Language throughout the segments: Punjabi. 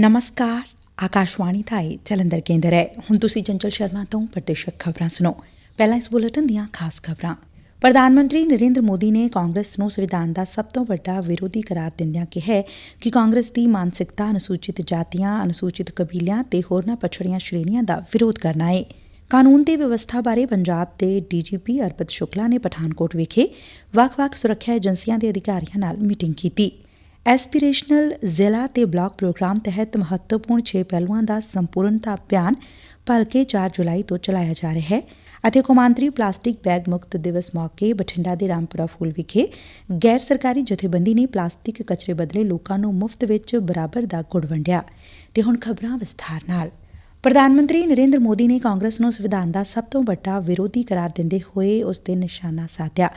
ਨਮਸਕਾਰ ਆਕਾਸ਼ਵਾਣੀ ਥਾਈ ਜਲੰਧਰ ਕੇਂਦਰ ਹੈ ਹੁਣ ਤੁਸੀਂ ਚੰਚਲ ਸ਼ਰਮਾ ਤੋਂ ਪ੍ਰਤੀਸ਼ਕ ਖਬਰਾਂ ਸੁਣੋ ਪਹਿਲਾਂ ਇਸ ਬੁਲੇਟਿਨ ਦੀਆਂ ਖਾਸ ਖਬਰਾਂ ਪ੍ਰਧਾਨ ਮੰਤਰੀ ਨਰਿੰਦਰ ਮੋਦੀ ਨੇ ਕਾਂਗਰਸ ਨੂੰ ਸੰਵਿਧਾਨ ਦਾ ਸਭ ਤੋਂ ਵੱਡਾ ਵਿਰੋਧੀ ਕਰਾਰ ਦਿੰਦਿਆਂ ਕਿਹਾ ਕਿ ਕਾਂਗਰਸ ਦੀ ਮਾਨਸਿਕਤਾ ਅਨੁਸੂਚਿਤ ਜਾਤੀਆਂ ਅਨੁਸੂਚਿਤ ਕਬੀਲਿਆਂ ਤੇ ਹੋਰਨਾਂ ਪਛੜੀਆਂ ਸ਼੍ਰੇਣੀਆਂ ਦਾ ਵਿਰੋਧ ਕਰਨਾ ਹੈ ਕਾਨੂੰਨ ਤੇ ਵਿਵਸਥਾ ਬਾਰੇ ਪੰਜਾਬ ਦੇ ਡੀਜੀਪੀ ਅਰਪਤ ਸ਼ੁਕਲਾ ਨੇ ਪਠਾਨਕੋਟ ਵਿਖੇ ਵੱਖ-ਵੱਖ ਸੁਰੱਖਿਆ ਏਜੰਸੀਆਂ ਦੇ ਅਧਿਕਾਰੀਆਂ ਨਾਲ ਮੀਟਿੰਗ ਕੀਤੀ ਐਸਪੀਰੇਸ਼ਨਲ ਜ਼ਿਲ੍ਹਾ ਤੇ ਬਲਾਕ ਪ੍ਰੋਗਰਾਮ ਤਹਿਤ ਮਹੱਤਵਪੂਰਨ 6 ਪਹਿਲੂਆਂ ਦਾ ਸੰਪੂਰਨਤਾ ਅਭਿਆਨ ਭਲਕੇ 4 ਜੁਲਾਈ ਤੋਂ ਚਲਾਇਆ ਜਾ ਰਿਹਾ ਹੈ ਅਤੇ ਕੌਮਾਂਤਰੀ ਪਲਾਸਟਿਕ ਬੈਗ ਮੁਕਤ ਦਿਵਸ ਮੌਕੇ ਬਠਿੰਡਾ ਦੇ ਰਾਮਪੁਰਾ ਫੂਲ ਵਿਖੇ ਗੈਰ ਸਰਕਾਰੀ ਜਥੇਬੰਦੀ ਨੇ ਪਲਾਸਟਿਕ ਕਚਰੇ ਬਦਲੇ ਲੋਕਾਂ ਨੂੰ ਮੁਫਤ ਵਿੱਚ ਬਰਾਬਰ ਦਾ ਗੁੜ ਵੰਡਿਆ। ਤੇ ਹੁਣ ਖਬਰਾਂ ਵਿਸਥਾਰ ਨਾਲ। ਪ੍ਰਧਾਨ ਮੰਤਰੀ ਨਰਿੰਦਰ ਮੋਦੀ ਨੇ ਕਾਂਗਰਸ ਨੂੰ ਸੰਵਿਧਾਨ ਦਾ ਸਭ ਤੋਂ ਵੱਡਾ ਵਿਰੋਧੀ ਕਰਾਰ ਦਿੰਦੇ ਹੋਏ ਉਸ ਤੇ ਨਿਸ਼ਾਨਾ ਸਾਧਿਆ।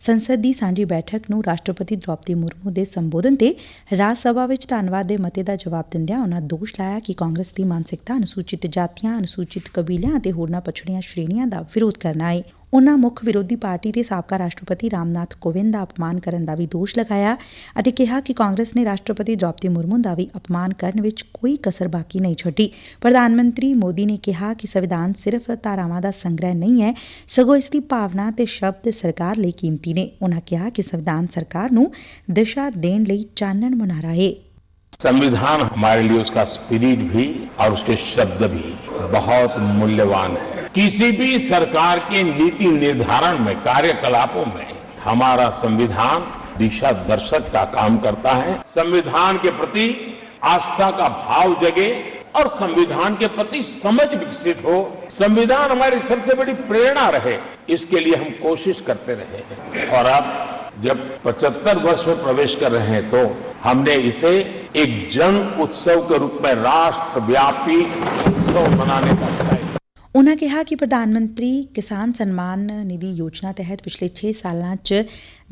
ਸੰਸਦ ਦੀ ਸਾਂਝੀ ਬੈਠਕ ਨੂੰ ਰਾਸ਼ਟਰਪਤੀ ਦ੍ਰੋਪਦੀ ਮੁਰਮੂ ਦੇ ਸੰਬੋਧਨ ਤੇ ਰਾਜ ਸਭਾ ਵਿੱਚ ਧੰਨਵਾਦ ਦੇ ਮਤੇ ਦਾ ਜਵਾਬ ਦਿੰਦਿਆਂ ਉਨ੍ਹਾਂ ਦੋਸ਼ ਲਾਇਆ ਕਿ ਕਾਂਗਰਸ ਦੀ ਮਾਨਸਿਕਤਾ ਅਨੁਸੂਚਿਤ ਜਾਤੀਆਂ, ਅਨੁਸੂਚਿਤ ਕਬੀਲਿਆਂ ਅਤੇ ਹੋਰਨਾਂ ਪਛੜੀਆਂ ਸ਼੍ਰੇਣੀਆਂ ਦਾ ਵਿਰੋਧ ਕਰਨਾ ਏ ਉਨ੍ਹਾਂ ਮੁੱਖ ਵਿਰੋਧੀ ਪਾਰਟੀ ਦੇ ਸਾਬਕਾ ਰਾਸ਼ਟਰਪਤੀ ਰਾਮਨਾਥ ਕੋਵਿੰਦ ਦਾ ਅਪਮਾਨ ਕਰਨ ਦਾ ਵੀ ਦੋਸ਼ ਲਗਾਇਆ ਅਤੇ ਕਿਹਾ ਕਿ ਕਾਂਗਰਸ ਨੇ ਰਾਸ਼ਟਰਪਤੀ ਦ੍ਰੌਪਦੀ ਮੁਰਮੂ ਦਾ ਵੀ ਅਪਮਾਨ ਕਰਨ ਵਿੱਚ ਕੋਈ ਕਸਰ ਬਾਕੀ ਨਹੀਂ ਛੱਡੀ ਪ੍ਰਧਾਨ ਮੰਤਰੀ ਮੋਦੀ ਨੇ ਕਿਹਾ ਕਿ ਸੰਵਿਧਾਨ ਸਿਰਫ ਧਾਰਾਵਾਂ ਦਾ ਸੰਗ੍ਰਹਿ ਨਹੀਂ ਹੈ ਸਗੋਂ ਇਸ ਦੀ ਭਾਵਨਾ ਤੇ ਸ਼ਬਦ ਸਰਕਾਰ ਲਈ ਕੀਮਤੀ ਨੇ ਉਨ੍ਹਾਂ ਕਿਹਾ ਕਿ ਸੰਵਿਧਾਨ ਸਰਕਾਰ ਨੂੰ ਦਿਸ਼ਾ ਦੇਣ ਲਈ ਚਾਨਣ ਮੁਨਾਰਾ ਹੈ संविधान हमारे लिए उसका स्पिरिट भी और उसके शब्द भी बहुत मूल्यवान है किसी भी सरकार के नीति निर्धारण में, कार्यकलापों में, हमारा संविधान दिशा दर्शक का काम करता है। संविधान के प्रति आस्था का भाव जगे और संविधान के प्रति समझ विकसित हो। संविधान हमारी सबसे बड़ी प्रेरणा रहे, इसके लिए हम कोशिश करते रहे और अब जब 75 वर्ष में प्रवेश कर रहे हैं तो हमने इसे एक जन उत्सव के रूप में राष्ट्रव्यापी उत्सव मनाने का ਉਨੂਾ ਕਿਹਾ ਕਿ ਪ੍ਰਧਾਨ ਮੰਤਰੀ ਕਿਸਾਨ ਸਨਮਾਨ ਨਿਧੀ ਯੋਜਨਾ ਤਹਿਤ ਪਿਛਲੇ ਛੇ ਸਾਲਾਂ ਚ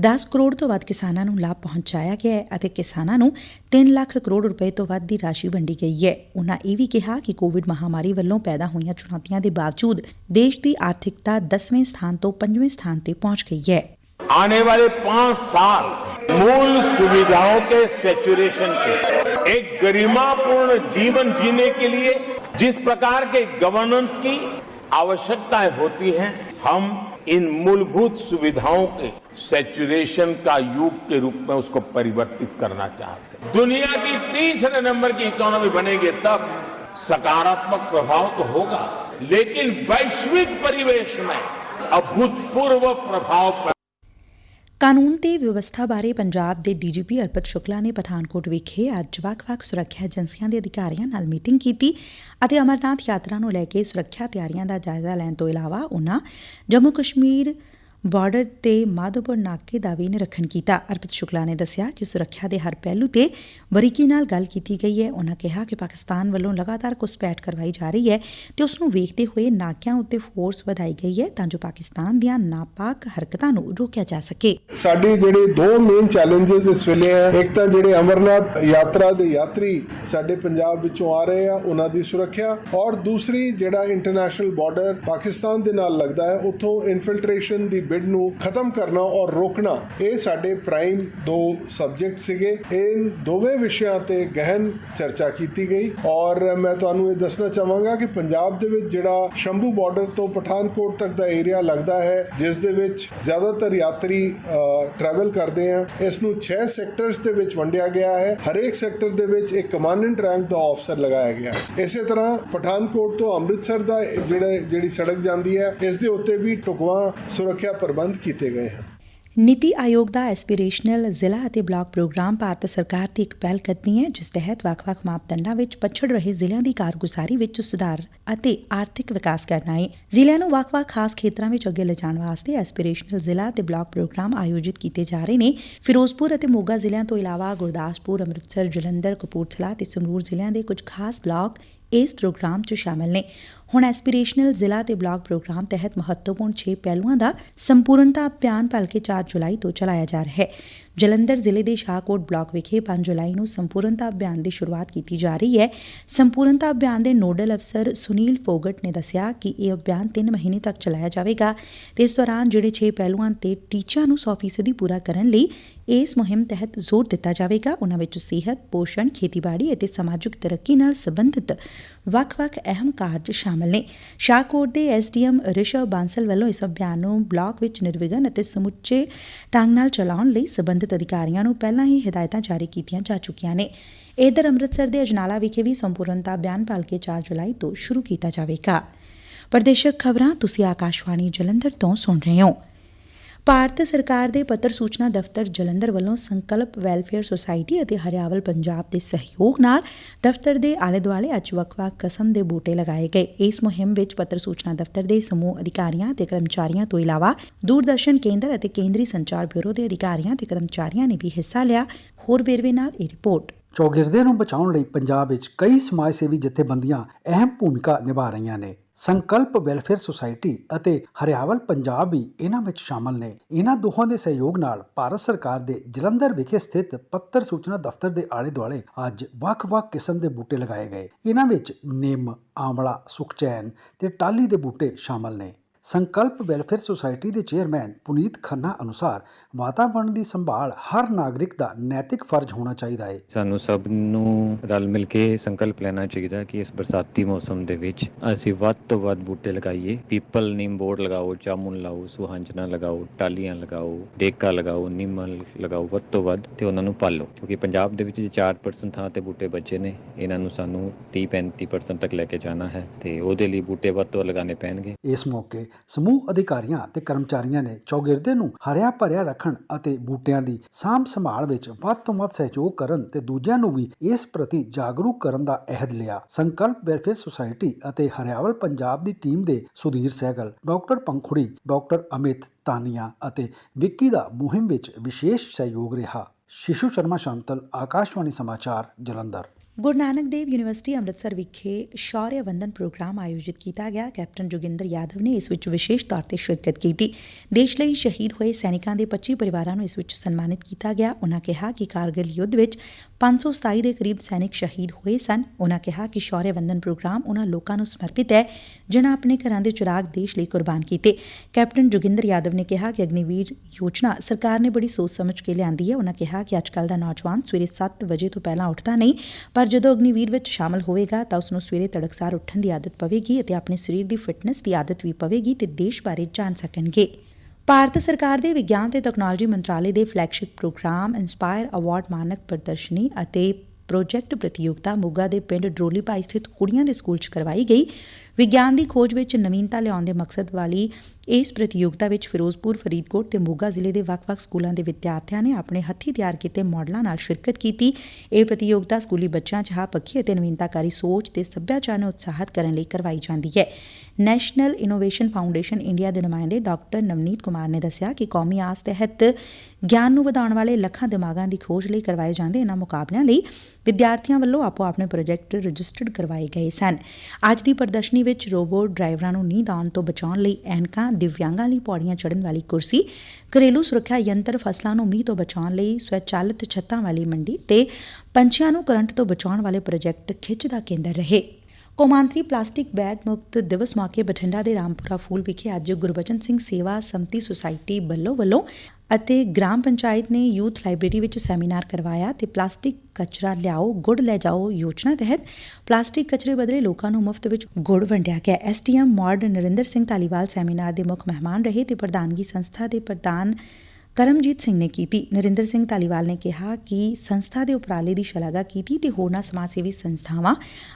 ਦਸ ਕਰੋੜ ਤੋਂ ਵੱਧ ਕਿਸਾਨਾਂ ਨੂੰ ਲਾਭ ਪਹੁੰਚਾਇਆ ਗਿਐ ਅਤੇ ਕਿਸਾਨਾਂ ਨੂੰ ਤਿੰਨ ਲੱਖ ਕਰੋੜ ਰੁਪਏ ਤੋਂ ਵੱਧ ਦੀ ਰਾਸ਼ੀ ਵੰਡੀ ਗਈ ਐ ਉਨੂਾ ਇਹ ਵੀ ਕਿਹਾ ਕਿ ਕੋਵਿਡ ਮਹਾਮਾਰੀ ਵੱਲੋਂ ਪੈਦਾ ਹੋਈਆਂ ਚੁਣੌਤੀਆਂ ਦੇ ਬਾਵਜੂਦ ਦੇਸ਼ ਦੀ ਆਰਥਿਕਤਾ 10ਵੇਂ ਸਥਾਨ ਤੋਂ 5ਵੇਂ ਸਥਾਨ ਤੇ ਪਹੁੰਚ ਗਈ ਐ आने वाले पाँच साल मूल सुविधाओं के सेचुरेशन के, एक गरिमापूर्ण जीवन जीने के लिए जिस प्रकार के गवर्नेंस की आवश्यकताएँ होती हैं, हम इन मूलभूत सुविधाओं के सेचुरेशन का युग के रूप में उसको परिवर्तित करना चाहते हैं। दुनिया की तीसरे नंबर की इकोनॉमी बनेगी तब सकारात्मक प्रभाव तो होगा, लेकिन वैश्विक परिवेश में अभूतपूर्व प्रभाव ਕਾਨੂੰਨ ਤੇ ਵਿਵਸਥਾ ਬਾਰੇ ਪੰਜਾਬ ਦੇ ਡੀਜੀਪੀ ਅਰਪਤ ਸ਼ੁਕਲਾ ਨੇ ਪਠਾਨਕੋਟ ਵਿਖੇ ਅੱਜ ਵੱਖ-ਵੱਖ ਸੁਰੱਖਿਆ ਏਜੰਸੀਆਂ ਦੇ ਅਧਿਕਾਰੀਆਂ ਨਾਲ ਮੀਟਿੰਗ ਕੀਤੀ ਅਤੇ ਅਮਰਨਾਥ ਯਾਤਰਾ ਨੂੰ ਲੈ ਕੇ ਸੁਰੱਖਿਆ ਤਿਆਰੀਆਂ ਦਾ ਜਾਇਜ਼ਾ ਲੈਣ ਤੋਂ ਇਲਾਵਾ ਉਨ੍ਹਾਂ ਜੰਮੂ ਕਸ਼ਮੀਰ ਬਾਰਡਰ ਤੇ ਮਾਧੋਪੁਰ ਨਾਕੇ ਦਾ ਵੀ ਨਿਰੀਖਣ ਕੀਤਾ। ਅਰਪਿਤ ਸ਼ੁਕਲਾ ਨੇ ਦੱਸਿਆ ਕਿ ਸੁਰੱਖਿਆ ਦੇ ਹਰ ਪਹਿਲੂ ਤੇ ਬਰੀਕੀ ਨਾਲ ਗੱਲ ਕੀਤੀ ਗਈ ਹੈ। ਉਨ੍ਹਾਂ ਕਿਹਾ ਕਿ ਪਾਕਿਸਤਾਨ ਵੱਲੋਂ ਲਗਾਤਾਰ ਘੁਸਪੈਠ ਕਰਵਾਈ ਜਾ ਰਹੀ ਹੈ ਤੇ ਉਸ ਨੂੰ ਵੇਖਦੇ ਹੋਏ ਨਾਕਿਆਂ ਉੱਤੇ ਫੋਰਸ ਵਧਾਈ ਗਈ ਹੈ ਤਾਂ ਜੋ ਪਾਕਿਸਤਾਨ ਦੀਆਂ ਨਾਪਾਕ ਹਰਕਤਾਂ ਨੂੰ ਰੋਕਿਆ ਜਾ ਸਕੇ। ਸਾਡੇ ਜਿਹੜੇ ਦੋ ਮੇਨ ਚੈਲੰਜਸ ਇਸ ਵੇਲੇ ਆ ਇੱਕ ਤਾਂ ਜਿਹੜੇ ਅਮਰਨਾਥ ਯਾਤਰਾ ਦੇ ਯਾਤਰੀ ਸਾਡੇ ਪੰਜਾਬ ਵਿੱਚੋਂ ਆ ਰਹੇ ਆ ਉਹਨਾਂ ਦੀ ਸੁਰੱਖਿਆ। ਔਰ ਦੂਸਰੀ ਜਿਹੜਾ ਇੰਟਰਨੈਸ਼ਨਲ ਬਾਰਡਰ ਪਾਕਿਸਤਾਨ ਦੇ ਨਾਲ ਲੱਗਦਾ ਹੈ, ਉੱਥੋਂ ਇਨਫਿਲਟ੍ਰੇਸ਼ਨ ਦੀ ਬਿਡ ਨੂੰ ਖਤਮ ਕਰਨਾ ਔਰ ਰੋਕਣਾ, ਇਹ ਸਾਡੇ ਪ੍ਰਾਈਮ ਦੋ ਸਬਜੈਕਟ ਸੀਗੇ। ਇਹ ਦੋਵੇਂ ਵਿਸ਼ਿਆਂ ਤੇ ਗਹਿਨ ਚਰਚਾ ਕੀਤੀ ਗਈ ਔਰ ਮੈਂ ਤੁਹਾਨੂੰ ਇਹ ਦੱਸਣਾ ਚਾਹਾਂਗਾ ਕਿ ਪੰਜਾਬ ਦੇ ਵਿੱਚ ਜਿਹੜਾ ਸ਼ੰਭੂ ਬਾਰਡਰ ਤੋਂ ਪਠਾਨਕੋਟ ਤੱਕ ਦਾ ਏਰੀਆ ਲੱਗਦਾ ਹੈ, ਜਿਸ ਦੇ ਵਿੱਚ ਜ਼ਿਆਦਾਤਰ ਯਾਤਰੀ ਟਰੈਵਲ ਕਰਦੇ ਆ। ਇਸ ਨੂੰ 6 ਸੈਕਟਰਸ ਦੇ ਵਿੱਚ ਵੰਡਿਆ ਗਿਆ ਹੈ। ਹਰੇਕ ਸੈਕਟਰ ਦੇ ਵਿੱਚ ਇੱਕ ਕਮਾਂਡੈਂਟ ਰੈਂਕ ਦਾ ਅਫਸਰ ਲਗਾਇਆ ਗਿਆ ਹੈ। ਇਸੇ ਤਰ੍ਹਾਂ ਪਠਾਨਕੋਟ ਤੋਂ ਅੰਮ੍ਰਿਤਸਰ ਦਾ ਜਿਹੜਾ, ਜਿਹੜੀ ਸੜਕ ਜਾਂਦੀ ਹੈ, ਇਸ ਦੇ ਉੱਤੇ ਵੀ ਟੁਕਵਾ ਸੁਰੱਖਿਆ ਪ੍ਰਬੰਧ ਕੀਤੇ ਗਏ ਹਨ। ਨੀਤੀ ਆਯੋਗ ਦਾ ਐਸਪੀਰੇਸ਼ਨਲ ਜ਼ਿਲ੍ਹਾ ਅਤੇ ਬਲਾਕ ਪ੍ਰੋਗਰਾਮ ਭਾਰਤ ਸਰਕਾਰ ਦੀ ਇੱਕ ਪਹਿਲ ਕਦਮੀ ਹੈ, ਜਿਸ ਤਹਿਤ ਵੱਖ-ਵੱਖ ਮਾਪਦੰਡਾਂ ਵਿੱਚ ਪਛੜ ਰਹੇ ਜ਼ਿਲ੍ਹਿਆਂ ਦੀ ਕਾਰਗੁਜ਼ਾਰੀ ਵਿੱਚ ਸੁਧਾਰ ਅਤੇ ਆਰਥਿਕ ਵਿਕਾਸ ਕਰਨਾ ਹੈ। ਜ਼ਿਲ੍ਹਿਆਂ ਨੂੰ ਵੱਖ-ਵੱਖ ਖਾਸ ਖੇਤਰਾਂ ਵਿੱਚ ਅੱਗੇ ਲਿਜਾਣ ਵਾਸਤੇ ਐਸਪੀਰੇਸ਼ਨਲ ਜ਼ਿਲ੍ਹਾ ਅਤੇ ਬਲਾਕ ਪ੍ਰੋਗਰਾਮ ਆਯੋਜਿਤ ਕੀਤੇ ਜਾ ਰਹੇ ਨੇ। ਫਿਰੋਜ਼ਪੁਰ ਅਤੇ ਮੋਗਾ ਜ਼ਿਲ੍ਹਿਆਂ ਤੋਂ ਇਲਾਵਾ ਗੁਰਦਾਸਪੁਰ, ਅੰਮ੍ਰਿਤਸਰ, ਜਲੰਧਰ, ਕਪੂਰਥਲਾ ਤੇ ਸੰਗਰੂਰ ਜ਼ਿਲ੍ਹਿਆਂ ਦੇ ਕੁਝ ਖਾਸ ਬਲਾਕ ਇਸ ਪ੍ਰੋਗਰਾਮ 'ਚ ਸ਼ਾਮਲ ਨੇ। ਹੁਣ ਐਸਪੀਰੇਸ਼ਨਲ ਜ਼ਿਲ੍ਹਾ ਤੇ ਬਲਾਕ ਪ੍ਰੋਗਰਾਮ ਤਹਿਤ ਮਹੱਤਵਪੂਰਨ 6 ਪਹਿਲੂਆਂ ਦਾ ਸੰਪੂਰਨਤਾ ਅਭਿਆਨ ਭਲਕੇ 4 ਜੁਲਾਈ ਤੋਂ ਚਲਾਇਆ ਜਾ ਰਿਹਾ ਹੈ। ਜਲੰਧਰ ਜ਼ਿਲ੍ਹੇ ਦੇ ਸ਼ਾਹਕੋਟ ਬਲਾਕ ਵਿਖੇ 5 ਜੁਲਾਈ ਨੂੰ ਸੰਪੂਰਨਤਾ ਅਭਿਆਨ ਦੀ ਸ਼ੁਰੂਆਤ ਕੀਤੀ ਜਾ ਰਹੀ ਹੈ। ਸੰਪੂਰਨਤਾ ਅਭਿਆਨ ਦੇ ਨੋਡਲ ਅਫਸਰ ਸੁਨੀਲ ਫੋਗਟ ਨੇ ਦੱਸਿਆ ਕਿ ਇਹ ਅਭਿਆਨ 3 ਮਹੀਨੇ ਤੱਕ ਚਲਾਇਆ ਜਾਵੇਗਾ ਤੇ ਇਸ ਦੌਰਾਨ ਜਿਹੜੇ 6 ਪਹਿਲੂਆਂ ਤੇ ਟੀਚਿਆਂ ਨੂੰ 100% ਪੂਰਾ ਕਰਨ ਲਈ ਇਸ ਮੁਹਿੰਮ ਤਹਿਤ ਜ਼ੋਰ ਦਿੱਤਾ ਜਾਵੇਗਾ। ਉਹਨਾਂ ਵਿੱਚ ਸਿਹਤ, ਪੋਸ਼ਣ, ਖੇਤੀਬਾੜੀ ਅਤੇ ਸਮਾਜਿਕ ਤਰੱਕੀ ਨਾਲ ਸੰਬੰਧਿਤ ਵੱਖ-ਵੱਖ ਅਹਿਮ ਕਾਰਜ ਸ਼ਾਮਲ ਨੇ। ਸ਼ਾਹਕੋਟ ਦੇ ਐਸਡੀਐਮ ਰਿਸ਼ਵ ਬਾਂਸਲ ਵੱਲੋਂ ਇਸ ਅਭਿਆਨ ਨੂੰ ਬਲਾਕ ਵਿੱਚ ਨਿਰਵਿਘਨ ਅਤੇ ਸਮੁੱਚੇ ਢੰਗ ਨਾਲ ਚਲਾਉਣ ਲਈ ਸਬੰਧਤ ਅਧਿਕਾਰੀਆਂ ਨੂੰ ਪਹਿਲਾਂ ਹੀ ਹਦਾਇਤਾਂ ਜਾਰੀ ਕੀਤੀਆਂ ਜਾ ਚੁੱਕੀਆਂ ਨੇ। ਇਧਰ ਅੰਮ੍ਰਿਤਸਰ ਦੇ ਅਜਨਾਲਾ ਵਿਖੇ ਵੀ ਸੰਪੂਰਨਤਾ ਅਭਿਆਨ ਭਲਕੇ 4 ਜੁਲਾਈ ਤੋਂ ਸ਼ੁਰੂ ਕੀਤਾ ਜਾਵੇਗਾ। ਪ੍ਰਦੇਸ਼ਕ ਖਬਰਾਂ, ਤੁਸੀਂ ਆਕਾਸ਼ਵਾਣੀ ਜਲੰਧਰ ਤੋਂ ਸੁਣ ਰਹੇ ਹੋ। ਭਾਰਤ ਸਰਕਾਰ ਦੇ ਪੱਤਰ ਸੂਚਨਾ ਦਫ਼ਤਰ ਜਲੰਧਰ ਵੱਲੋਂ ਸੰਕਲਪ ਵੈਲਫੇਅਰ ਸੁਸਾਇਟੀ ਅਤੇ ਹਰਿਆਵਲ ਪੰਜਾਬ ਦੇ ਸਹਿਯੋਗ ਨਾਲ ਦਫ਼ਤਰ ਦੇ ਆਲੇ ਦੁਆਲੇ ਅੱਜ ਵੱਖ-ਵੱਖ ਕਿਸਮ ਦੇ ਬੂਟੇ ਲਗਾਏ ਗਏ। ਇਸ ਮੁਹਿੰਮ ਵਿੱਚ ਪੱਤਰ ਸੂਚਨਾ ਦਫ਼ਤਰ ਦੇ ਸਮੂਹ ਅਧਿਕਾਰੀਆਂ ਤੇ ਕਰਮਚਾਰੀਆਂ ਤੋਂ ਇਲਾਵਾ ਦੂਰਦਰਸ਼ਨ ਕੇਂਦਰ ਅਤੇ ਕੇਂਦਰੀ ਸੰਚਾਰ ਬਿਊਰੋ ਦੇ ਅਧਿਕਾਰੀਆਂ ਤੇ ਕਰਮਚਾਰੀਆਂ ਨੇ ਵੀ ਹਿੱਸਾ ਲਿਆ। ਹੋਰ ਵੇਰਵੇ ਨਾਲ ਇਹ ਰਿਪੋਰਟ। ਚੌਗਿਰਦੇ ਨੂੰ ਬਚਾਉਣ ਲਈ ਪੰਜਾਬ ਵਿੱਚ ਕਈ ਸਮਾਜ ਸੇਵੀ ਜਥੇਬੰਦੀਆਂ ਅਹਿਮ ਭੂਮਿਕਾ ਨਿਭਾ ਰਹੀਆਂ ਨੇ। ਸੰਕਲਪ ਵੈਲਫੇਅਰ ਸੁਸਾਇਟੀ ਅਤੇ ਹਰਿਆਵਲ ਪੰਜਾਬ ਵੀ ਇਹਨਾਂ ਵਿੱਚ ਸ਼ਾਮਲ ਨੇ। ਇਹਨਾਂ ਦੋਹਾਂ ਦੇ ਸਹਿਯੋਗ ਨਾਲ ਭਾਰਤ ਸਰਕਾਰ ਦੇ ਜਲੰਧਰ ਵਿਖੇ ਸਥਿਤ ਪੱਤਰ ਸੂਚਨਾ ਦਫ਼ਤਰ ਦੇ ਆਲੇ ਦੁਆਲੇ ਅੱਜ ਵੱਖ-ਵੱਖ ਕਿਸਮ ਦੇ ਬੂਟੇ ਲਗਾਏ ਗਏ। ਇਹਨਾਂ ਵਿੱਚ ਨਿੰਮ, ਆਂਵਲਾ, ਸੁਖਚੈਨ ਤੇ ਟਾਲੀ ਦੇ ਬੂਟੇ ਸ਼ਾਮਲ ਨੇ। ਸੰਕਲਪ ਵੈਲਫੇਅਰ ਸੁਸਾਇਟੀ ਦੇ ਚੇਅਰਮੈਨ ਪੁਨੀਤ ਖੰਨਾ ਅਨੁਸਾਰ ਵਾਤਾਵਰਣ ਦੀ ਸੰਭਾਲ ਹਰ ਨਾਗਰਿਕ ਦਾ ਨੈਤਿਕ ਫਰਜ਼ ਹੋਣਾ ਚਾਹੀਦਾ ਹੈ। ਸਾਨੂੰ ਸਭ ਨੂੰ ਰਲ ਮਿਲ ਕੇ ਸੰਕਲਪ ਲੈਣਾ ਚਾਹੀਦਾ ਕਿ ਇਸ ਬਰਸਾਤੀ ਮੌਸਮ ਦੇ ਵਿੱਚ ਅਸੀਂ ਵੱਧ ਤੋਂ ਵੱਧ ਬੂਟੇ ਲਗਾਈਏ। ਪੀਪਲ ਨਿੰਮ ਬੋਰਡ ਲਗਾਓ ਜਾਮੁਨ ਲਾਓ ਸੁਹਾਂਜਣਾ ਲਗਾਓ ਟਾਲੀਆਂ ਲਗਾਓ ਡੇਕਾ ਲਗਾਓ ਨਿੰਮ ਲਗਾਓ ਵੱਧ ਤੋਂ ਵੱਧ ਤੇ ਉਹਨਾਂ ਨੂੰ ਪਾਲੋ। ਕਿਉਂਕਿ ਪੰਜਾਬ ਦੇ ਵਿੱਚ ਜੇ 4% ਥਾਂ ਤੇ ਬੂਟੇ ਬਚੇ ਨੇ ਇਹਨਾਂ ਨੂੰ ਸਾਨੂੰ 30 35% ਤੱਕ ਲੈ ਕੇ ਜਾਣਾ ਹੈ ਤੇ ਉਹਦੇ ਲਈ ਬੂਟੇ ਵੱਧ ਤੋਂ ਵੱਧ ਲਗਾਉਣੇ ਪੈਣਗੇ। ਇਸ ਮੌਕੇ ਸਮੂਹ ਅਧਿਕਾਰੀਆਂ ਤੇ ਕਰਮਚਾਰੀਆਂ ਨੇ ਚੌਗਿਰਦੇ ਨੂੰ ਹਰਿਆ ਭਰਿਆ ਰੱਖਣ ਅਤੇ ਬੂਟਿਆਂ ਦੀ ਸਾਂਭ ਸੰਭਾਲ ਵਿੱਚ ਵੱਧ ਤੋਂ ਵੱਧ ਸਹਿਯੋਗ ਕਰਨ ਤੇ ਦੂਜਿਆਂ ਨੂੰ ਵੀ ਇਸ ਪ੍ਰਤੀ ਜਾਗਰੂਕ ਕਰਨ ਦਾ ਅਹਿਦ ਲਿਆ। ਸੰਕਲਪ ਵੈਲਫੇਅਰ ਸੁਸਾਇਟੀ ਅਤੇ ਹਰਿਆਵਲ ਪੰਜਾਬ ਦੀ ਟੀਮ ਦੇ ਸੁਧੀਰ ਸਹਿਗਲ, ਡਾਕਟਰ ਪੰਖੁੜੀ, ਡਾਕਟਰ ਅਮਿਤ ਤਾਨੀਆ ਅਤੇ ਵਿੱਕੀ ਦਾ ਮੁਹਿੰਮ ਵਿੱਚ ਵਿਸ਼ੇਸ਼ ਸਹਿਯੋਗ ਰਿਹਾ। ਸ਼ਿਸ਼ੂ ਸ਼ਰਮਾ ਸ਼ਾਂਤਲ, ਆਕਾਸ਼ਵਾਣੀ ਸਮਾਚਾਰ ਜਲੰਧਰ। ਗੁਰੂ ਨਾਨਕ ਦੇਵ ਯੂਨੀਵਰਸਿਟੀ ਅੰਮ੍ਰਿਤਸਰ ਵਿਖੇ ਸ਼ੌਰਯ ਵੰਦਨ ਪ੍ਰੋਗਰਾਮ ਆਯੋਜਿਤ ਕੀਤਾ ਗਿਆ। ਕੈਪਟਨ ਜੋਗਿੰਦਰ ਯਾਦਵ ਨੇ ਇਸ ਵਿੱਚ ਵਿਸ਼ੇਸ਼ ਤੌਰ ਤੇ ਸ਼ਿਰਕਤ ਕੀਤੀ। ਦੇਸ਼ ਲਈ ਸ਼ਹੀਦ ਹੋਏ ਸੈਨਿਕਾਂ ਦੇ 25 ਪਰਿਵਾਰਾਂ ਨੂੰ ਇਸ ਵਿੱਚ ਸਨਮਾਨਿਤ ਕੀਤਾ ਗਿਆ। ਉਨ੍ਹਾਂ ਕਿਹਾ ਕਿ ਕਾਰਗਿਲ ਯੁੱਧ ਵਿੱਚ 527 ਦੇ ਕਰੀਬ ਸੈਨਿਕ ਸ਼ਹੀਦ ਹੋਏ ਸਨ। ਉਨ੍ਹਾਂ ਕਿਹਾ ਕਿ ਸ਼ੌਰਯ ਵੰਦਨ ਪ੍ਰੋਗਰਾਮ ਉਨ੍ਹਾਂ ਲੋਕਾਂ ਨੂੰ ਸਮਰਪਿਤ ਹੈ, ਜਿਨ੍ਹਾਂ ਆਪਣੇ ਘਰਾਂ ਦੇ ਚਿਰਾਗ ਦੇਸ਼ ਲਈ ਕੁਰਬਾਨ ਕੀਤੇ। ਕੈਪਟਨ ਜੋਗਿੰਦਰ ਯਾਦਵ ਨੇ ਕਿਹਾ ਕਿ ਅਗਨੀਵੀਰ ਯੋਜਨਾ ਸਰਕਾਰ ਨੇ ਬੜੀ ਸੋਚ ਸਮਝ ਕੇ ਲਿਆਂਦੀ ਹੈ। ਉਨ੍ਹਾਂ ਕਿਹਾ ਕਿ ਅੱਜਕੱਲ ਦਾ ਨੌਜਵਾਨ ਸਵੇਰੇ 7 ਵਜੇ ਤੋਂ ਪਹਿਲਾਂ ਉੱਠਦਾ ਨਹੀਂ, ਪਰ ਜਦੋਂ ਅਗਨੀਵੀਰ ਵਿੱਚ ਸ਼ਾਮਲ ਹੋਵੇਗਾ ਤਾਂ ਉਸ ਨੂੰ ਸਵੇਰੇ ਤੜਕਸਾਰ ਉੱਠਣ ਦੀ ਆਦਤ ਪਵੇਗੀ ਅਤੇ ਆਪਣੇ ਸਰੀਰ ਦੀ ਫਿਟਨੈਸ ਦੀ ਆਦਤ ਵੀ ਪਵੇਗੀ ਤੇ ਦੇਸ਼ ਬਾਰੇ ਜਾਣ ਸਕਣਗੇ। ਭਾਰਤ ਸਰਕਾਰ ਦੇ ਵਿਗਿਆਨ ਤੇ ਤਕਨਾਲੋਜੀ ਮੰਤਰਾਲੇ ਦੇ flagship programme inspire award Manak ਪ੍ਰਦਰਸ਼ਨੀ ਅਤੇ ਪ੍ਰੋਜੈਕਟ ਪ੍ਰਤੀਯੋਗਤਾ ਮੋਗਾ ਦੇ ਪਿੰਡ ਡਰੋਲੀਪਾਈ ਸਥਿਤ ਕੁੜੀਆਂ ਦੇ ਸਕੂਲ 'ਚ ਕਰਵਾਈ ਗਈ। ਵਿਗਿਆਨ ਦੀ ਖੋਜ ਵਿੱਚ ਨਵੀਨਤਾ ਲਿਆਉਣ ਦੇ ਮਕਸਦ ਵਾਲੀ ਇਸ ਪ੍ਰਤੀਯੋਗਤਾ ਵਿੱਚ ਫਿਰੋਜ਼ਪੁਰ, ਫਰੀਦਕੋਟ ਤੇ ਮੋਗਾ ਜ਼ਿਲ੍ਹੇ ਦੇ ਵੱਖ-ਵੱਖ ਸਕੂਲਾਂ ਦੇ ਵਿਦਿਆਰਥੀਆਂ ਨੇ ਆਪਣੇ ਹੱਥੀਂ ਤਿਆਰ ਕੀਤੇ ਮਾਡਲਾਂ ਨਾਲ ਸ਼ਿਰਕਤ ਕੀਤੀ। ਇਹ ਪ੍ਰਤੀਯੋਗਤਾ ਸਕੂਲੀ ਬੱਚਿਆਂ 'ਚ ਹਾਂ ਪੱਖੀ ਅਤੇ ਨਵੀਨਤਾਕਾਰੀ ਸੋਚ ਤੇ ਸੱਭਿਆਚਾਰ ਨੂੰ ਉਤਸ਼ਾਹਿਤ ਕਰਨ ਲਈ ਕਰਵਾਈ ਜਾਂਦੀ ਹੈ। ਨੈਸ਼ਨਲ ਇਨੋਵੇਸ਼ਨ ਫਾਊਂਡੇਸ਼ਨ ਇੰਡੀਆ ਦੇ ਨੁਮਾਇੰਦੇ ਡਾਕਟਰ ਨਵਨੀਤ ਕੁਮਾਰ ਨੇ ਦੱਸਿਆ ਕਿ ਕੌਮੀ ਆਸ ਤਹਿਤ ਗਿਆਨ ਨੂੰ ਵਧਾਉਣ ਵਾਲੇ ਲੱਖਾਂ ਦਿਮਾਗਾਂ ਦੀ ਖੋਜ ਲਈ ਕਰਵਾਏ ਜਾਂਦੇ ਇਹਨਾਂ ਮੁਕਾਬਲਿਆਂ ਲਈ ਵਿਦਿਆਰਥੀਆਂ ਵੱਲੋਂ ਆਪੋ ਆਪਣੇ ਪ੍ਰੋਜੈਕਟ ਰਜਿਸਟਰਡ ਕਰਵਾਏ ਗਏ ਸਨ। ਅੱਜ ਦੀ ਪ੍ਰਦਰਸ਼ਨੀ ਵਿੱਚ ਰੋਬੋਟ ਡਰਾਈਵਰਾਂ ਨੂੰ ਨੀਂਦ ਆਉਣ ਤੋਂ ਬਚਾਉਣ ਲਈ ਐਨਕਾਂ ਦਿਵਿਆਂਗਾਂ ਲਈ ਪੌੜੀਆਂ ਚੜ੍ਹਨ ਵਾਲੀ ਕੁਰਸੀ, ਘਰੇਲੂ ਸੁਰੱਖਿਆ ਯੰਤਰ ਫਸਲਾਂ ਨੂੰ ਮੀਂਹ ਤੋਂ ਬਚਾਉਣ ਲਈ ਸਵੈਚਾਲਿਤ ਛੱਤਾਂ ਵਾਲੀ ਮੰਡੀ ਤੇ ਪੰਛੀਆਂ ਨੂੰ ਕਰੰਟ ਤੋਂ ਬਚਾਉਣ ਵਾਲੇ ਪ੍ਰੋਜੈਕਟ ਖਿੱਚ ਦਾ ਕੇਂਦਰ ਰਹੇ। ਕੌਮਾਂਤਰੀ ਪਲਾਸਟਿਕ ਬੈਗ ਮੁਕਤ ਦਿਵਸ ਮੌਕੇ ਬਠਿੰਡਾ ਦੇ ਰਾਮਪੁਰਾ ਫੂਲ ਵਿਖੇ ਅੱਜ ਗੁਰਬਚਨ ਸਿੰਘ ਸੇਵਾ ਸੰਮਤੀ ਸੁਸਾਇਟੀ ਵੱਲੋਂ ਵੱਲੋਂ ਅਤੇ ਗ੍ਰਾਮ ਪੰਚਾਇਤ ਨੇ ਯੂਥ ਲਾਇਬ੍ਰੇਰੀ ਵਿੱਚ ਸੈਮੀਨਾਰ ਕਰਵਾਇਆ ਤੇ ਪਲਾਸਟਿਕ ਕਚਰਾ ਲਿਆਓ, ਗੁੜ ਲੈ ਜਾਓ ਯੋਜਨਾ ਤਹਿਤ ਪਲਾਸਟਿਕ ਕਚਰੇ ਬਦਲੇ ਲੋਕਾਂ ਨੂੰ ਮੁਫਤ ਵਿੱਚ ਗੁੜ ਵੰਡਿਆ ਗਿਆ। ਐਸਟੀਐਮ ਮਾਰਡ ਨਰਿੰਦਰ ਸਿੰਘ ਧਾਲੀਵਾਲ ਸੈਮੀਨਾਰ ਦੇ ਮੁੱਖ ਮਹਿਮਾਨ ਰਹੇ ਤੇ ਪ੍ਰਧਾਨਗੀ ਸੰਸਥਾ ਦੇ ਪ੍ਰਧਾਨ ਕਰਮਜੀਤ ਸਿੰਘ ਨੇ ਕੀਤੀ। ਨਰਿੰਦਰ ਸਿੰਘ ਧਾਲੀਵਾਲ ਨੇ ਕਿਹਾ ਕਿ ਸੰਸਥਾ ਦੇ ਉਪਰਾਲੇ ਦੀ ਸ਼ਲਾਘਾ ਕੀਤੀ ਤੇ ਹੋਰਨਾਂ ਸਮਾਜ ਸੇਵੀ ਸੰਸਥਾਵਾਂ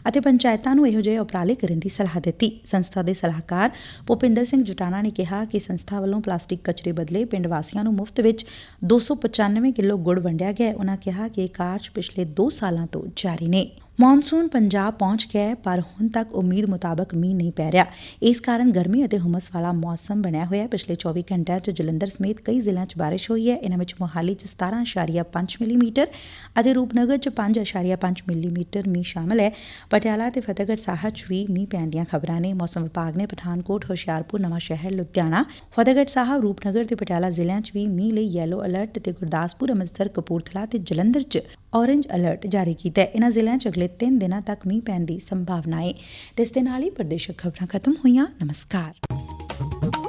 ਅਤੇ ਪੰਚਾਇਤਾਂ ਨੂੰ ਇਹੋ ਜਿਹੇ ਉਪਰਾਲੇ ਕਰਨ ਦੀ ਸਲਾਹ ਦਿੱਤੀ। ਸੰਸਥਾ ਦੇ ਸਲਾਹਕਾਰ ਭੁਪਿੰਦਰ ਸਿੰਘ ਜਟਾਣਾ ਨੇ ਕਿਹਾ ਕਿ ਸੰਸਥਾ ਵੱਲੋਂ ਪਲਾਸਟਿਕ ਕਚਰੇ ਬਦਲੇ ਪਿੰਡ ਵਾਸੀਆਂ ਨੂੰ ਮੁਫਤ ਵਿੱਚ 295 ਕਿਲੋ ਗੁੜ ਵੰਡਿਆ ਗਿਆ ਹੈ। ਉਹਨਾਂ ਕਿਹਾ ਕਿ ਇਹ ਕਾਰਜ ਪਿਛਲੇ 2 ਸਾਲਾਂ ਤੋਂ ਜਾਰੀ ਨੇ। ਮੌਨਸੂਨ ਪੰਜਾਬ ਪਹੁੰਚ ਗਿਆ ਹੈ, ਪਰ ਹੁਣ ਤੱਕ ਉਮੀਦ ਮੁਤਾਬਕ ਮੀਂਹ ਨਹੀਂ ਪੈ ਰਿਹਾ। ਇਸ ਕਾਰਨ ਗਰਮੀ ਅਤੇ ਹੁਮਸ ਵਾਲਾ ਮੌਸਮ ਬਣਿਆ ਹੋਇਆ ਪਿਛਲੇ 24 ਘੰਟਿਆਂ 'ਚ ਜਲੰਧਰ ਸਮੇਤ ਕਈ ਜ਼ਿਲ੍ਹਿਆਂ 'ਚ ਬਾਰਿਸ਼ ਹੋਈ ਹੈ। ਇਨ੍ਹਾਂ ਵਿੱਚ ਮੋਹਾਲੀ 'ਚ 17.5 ਮਿਲੀਮੀਟਰ ਅਤੇ ਰੂਪਨਗਰ 'ਚ 5.5 ਮਿਲੀਮੀਟਰ ਮੀਂਹ ਸ਼ਾਮਲ ਹੈ। ਪਟਿਆਲਾ ਤੇ ਫਤਿਹਗੜ੍ਹ ਸਾਹਿਬ 'ਚ ਵੀ ਮੀਂਹ ਪੈਣ ਦੀਆਂ ਖਬਰਾਂ ਨੇ। ਮੌਸਮ ਵਿਭਾਗ ਨੇ ਪਠਾਨਕੋਟ ਹੁਸ਼ਿਆਰਪੁਰ ਨਵਾਂ ਸ਼ਹਿਰ ਲੁਧਿਆਣਾ ਫਤਿਹਗੜ੍ਹ ਸਾਹਿਬ ਰੂਪਨਗਰ ਤੇ ਪਟਿਆਲਾ ਜ਼ਿਲ੍ਹਿਆਂ 'ਚ ਵੀ ਮੀਂਹ ਲਈ ਯੈਲੋ ਅਲਰਟ ਤੇ ਗੁਰਦਾਸਪੁਰ ਅੰਮ੍ਰਿਤਸਰ ਕਪੂਰਥਲਾ ਤੇ ਜਲੰਧਰ 'ਚ ਔਰੇਂਜ ਅਲਰਟ ਜਾਰੀ ਕੀਤਾ ਹੈ। ਇਹਨਾਂ ਜ਼ਿਲ੍ਹਿਆਂ 'ਚ ਅਗਲੇ 3 ਦਿਨਾਂ ਤੱਕ ਮੀਂਹ ਪੈਣ ਦੀ ਸੰਭਾਵਨਾ ਹੈ ਤੇ ਇਸ ਦੇ ਨਾਲ ਹੀ ਪ੍ਰਦੇਸ਼ਕ ਖਬਰਾਂ ਖਤਮ ਹੋਈਆਂ। ਨਮਸਕਾਰ।